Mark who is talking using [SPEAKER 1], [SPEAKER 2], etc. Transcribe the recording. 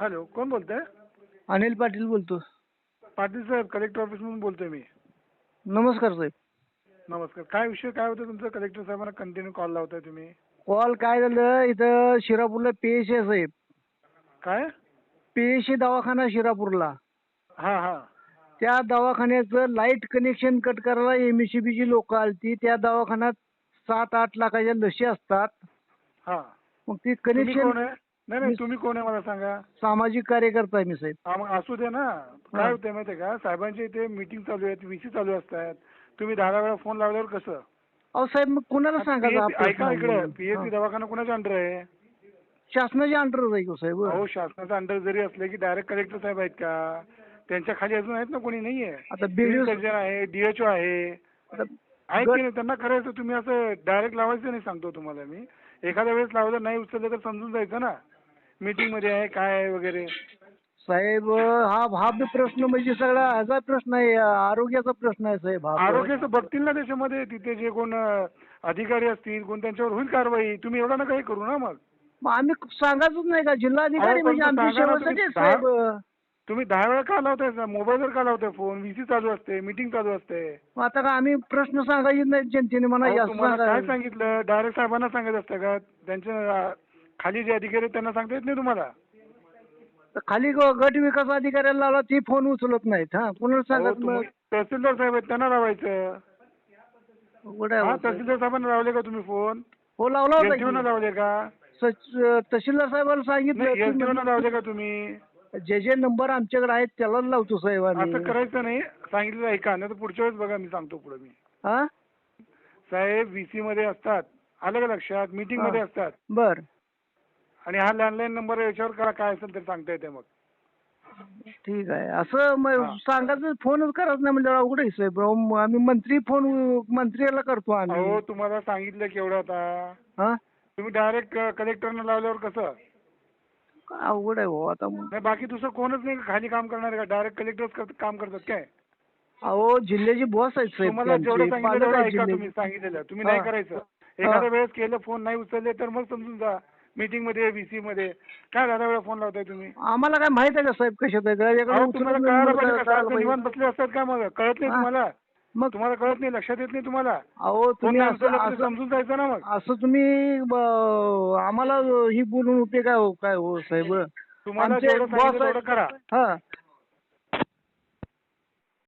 [SPEAKER 1] Hello कोण बोलतंय?
[SPEAKER 2] अनिल पाटील बोलतो.
[SPEAKER 1] पाटील साहेब collector ऑफिसमधून बोलतोय मी.
[SPEAKER 2] नमस्कार साहेब.
[SPEAKER 1] नमस्कार. काय विषय काय होतं तुमचं? कलेक्टर साहेबांना कंटिन्यू कॉल लावताय तुम्ही.
[SPEAKER 2] कॉल काय झालं? इथं शिरापूरला पीएच आहे साहेब.
[SPEAKER 1] काय?
[SPEAKER 2] पीएच दवाखाना शिरापूरला.
[SPEAKER 1] हा हा.
[SPEAKER 2] त्या दवाखान्याचं लाइट कनेक्शन कट करायला एम एस ची लोक आलती. त्या दवाखान्यात सात आठ लाखाच्या लशी असतात.
[SPEAKER 1] हा.
[SPEAKER 2] मग ती
[SPEAKER 1] तुम्ही
[SPEAKER 2] कनेक्शन
[SPEAKER 1] आहे? नाही नाही तुम्ही कोण आहे मला सांगा?
[SPEAKER 2] सामाजिक कार्यकर्ता आहे मी साहेब.
[SPEAKER 1] हा मग असू दे ना. काय होतंय माहितीये का? साहेबांच्या इथे मीटिंग चालू आहेत व्हीसी चालू असतात. तुम्ही दहा वेळा फोन लावल्यावर कसं?
[SPEAKER 2] अहो साहेब मग कुणाला सांगायचं
[SPEAKER 1] PSC ऐका इकडे? पीएससी
[SPEAKER 2] हा.
[SPEAKER 1] दवाखाना कोणाच्या अंडर आहे?
[SPEAKER 2] शासनाच्या अंडर जाईल साहेब.
[SPEAKER 1] अहो शासनाचा अंडर जरी असले की डायरेक्ट कलेक्टर साहेब आहेत का? त्यांच्या खाली अजून आहेत ना कोणी? नाहीये.
[SPEAKER 2] आता BDO
[SPEAKER 1] सर्जन आहे डीएचओ आहे. आहेत की नाही? त्यांना करायचं तुम्ही असं डायरेक्ट लावायचं नाही सांगतो तुम्हाला मी. एखाद्या वेळेस लावलं नाही उचललं तर समजून जायचं ना. मीटिंगमध्ये आहे काय आहे वगैरे?
[SPEAKER 2] साहेब हा हा बी प्रश्न म्हणजे सगळा ह्याचा प्रश्न आहे आरोग्याचा प्रश्न आहे साहेब हा.
[SPEAKER 1] आरोग्याचं बघतील ना त्याच्यामध्ये तिथे जे कोण अं, अधिकारी असतील कोण त्यांच्यावर होईल कारवाई तुम्ही एवढा नका हे करू ना मग.
[SPEAKER 2] मग आम्ही सांगायचंच नाही का? जिल्हाधिकारी
[SPEAKER 1] अहो, पण
[SPEAKER 2] म्हणजे
[SPEAKER 1] तो
[SPEAKER 2] आमच्या
[SPEAKER 1] सांगा ना
[SPEAKER 2] सेवेसाठी
[SPEAKER 1] तुम्ही
[SPEAKER 2] साहेब.
[SPEAKER 1] तुम्ही दहा वेळा का लावताय? मोबाईलवर का लावताय फोन? व्हीसी चालू असते मीटिंग चालू असते.
[SPEAKER 2] मग आता का आम्ही प्रश्न सांगायचे नाही जनतेने म्हणा
[SPEAKER 1] अहो,
[SPEAKER 2] असं
[SPEAKER 1] तुम्हाला काय
[SPEAKER 2] सांगा
[SPEAKER 1] सांगितलं? डायरेक्ट साहेबांना सांगायचं असतं का? त्यांच्या खाली जे अधिकारी आहेत त्यांना सांगता येत नाही तुम्हाला?
[SPEAKER 2] खाली ग- गट विकास अधिकाऱ्याला लावला ती फोन उचलत नाहीत हा. कुणाला
[SPEAKER 1] अहो,
[SPEAKER 2] सांगत
[SPEAKER 1] तुम्ही तहसीलदार साहेब आहेत त्यांना लावायचं.
[SPEAKER 2] आहे
[SPEAKER 1] हा. तहसीलदार साहेबांना लावले का तुम्ही फोन?
[SPEAKER 2] हो लावला होता
[SPEAKER 1] एसडीओ लावले का?
[SPEAKER 2] की. सच- तहसीलदार साहेबांना सांगितलं
[SPEAKER 1] नाही एसडीओ
[SPEAKER 2] तुम्ही-
[SPEAKER 1] लावले का तुम्ही?
[SPEAKER 2] जे जे नंबर आमच्याकडे आहेत त्याला लावतो साहेब
[SPEAKER 1] असं करायचं नाही. सांगितलं ऐका नाही तर पुढच्या वेळेस बघा मी सांगतो पुढे मी.
[SPEAKER 2] हा?
[SPEAKER 1] साहेब व्हीसी मध्ये असतात. आलं का लक्षात? मीटिंगमध्ये
[SPEAKER 2] हा.
[SPEAKER 1] असतात.
[SPEAKER 2] बर.
[SPEAKER 1] आणि हा लँडलाईन नंबर याच्यावर करा काय असेल तर सांगता येते मग.
[SPEAKER 2] ठीक आहे. असं मग
[SPEAKER 1] हा.
[SPEAKER 2] सांगायचं फोनच करत नाही म्हणजे अवघड आहे साहेब. अहो, म- आम्ही मंत्री फोन मंत्र्याला करतो आम्ही.
[SPEAKER 1] अहो तुम्हाला सांगितलं केवढं आता.
[SPEAKER 2] हा?
[SPEAKER 1] तुम्ही डायरेक्ट कलेक्टरनं लावल्यावर कसं?
[SPEAKER 2] अवघड आहे भाऊ आता.
[SPEAKER 1] नाही बाकी दुसरं कोणच नाही खाली काम करणार का? डायरेक्ट कलेक्टरच काम करतात काय?
[SPEAKER 2] अहो जिल्ह्याचे बॉस आहेत साहेब
[SPEAKER 1] तुम्हाला जेवढं
[SPEAKER 2] त्यांचे,
[SPEAKER 1] सांगितलं
[SPEAKER 2] पालक
[SPEAKER 1] तेवढं
[SPEAKER 2] आहेत
[SPEAKER 1] ऐका तुम्ही
[SPEAKER 2] जिल्ह्याचे.
[SPEAKER 1] सांगितलेलं. तुम्ही
[SPEAKER 2] हा.
[SPEAKER 1] नाही करायचं एखाद्या वेळेस केलं फोन नाही उचलले तर मग समजून जा. मीटिंगमध्ये काय दादा वेळा फोन लावताय तुम्ही
[SPEAKER 2] आम्हाला काय माहीत आहे का साहेब कशात आहे त्याच्याकडे
[SPEAKER 1] अहो,
[SPEAKER 2] उचलून
[SPEAKER 1] तुम्हाला
[SPEAKER 2] नंबर
[SPEAKER 1] कळायला पाहिजे
[SPEAKER 2] कळायला
[SPEAKER 1] का? सारखं
[SPEAKER 2] पाहिजे.
[SPEAKER 1] निवांत बसले असतात का मग कळत नाही
[SPEAKER 2] हा.
[SPEAKER 1] तुम्हाला
[SPEAKER 2] मग
[SPEAKER 1] तुम्हाला कळत नाही लक्षात येत नाही तुम्हाला
[SPEAKER 2] अहो तुम्ही असं
[SPEAKER 1] समजून जायचं ना मग
[SPEAKER 2] असं तुम्ही ब- आम्हाला ही बोलून उपयोग काय हो काय हो साहेब
[SPEAKER 1] तुम्हाला
[SPEAKER 2] आमचे
[SPEAKER 1] जेवढं
[SPEAKER 2] boss
[SPEAKER 1] सांगितलं
[SPEAKER 2] आहेत.
[SPEAKER 1] तेवढं करा
[SPEAKER 2] हा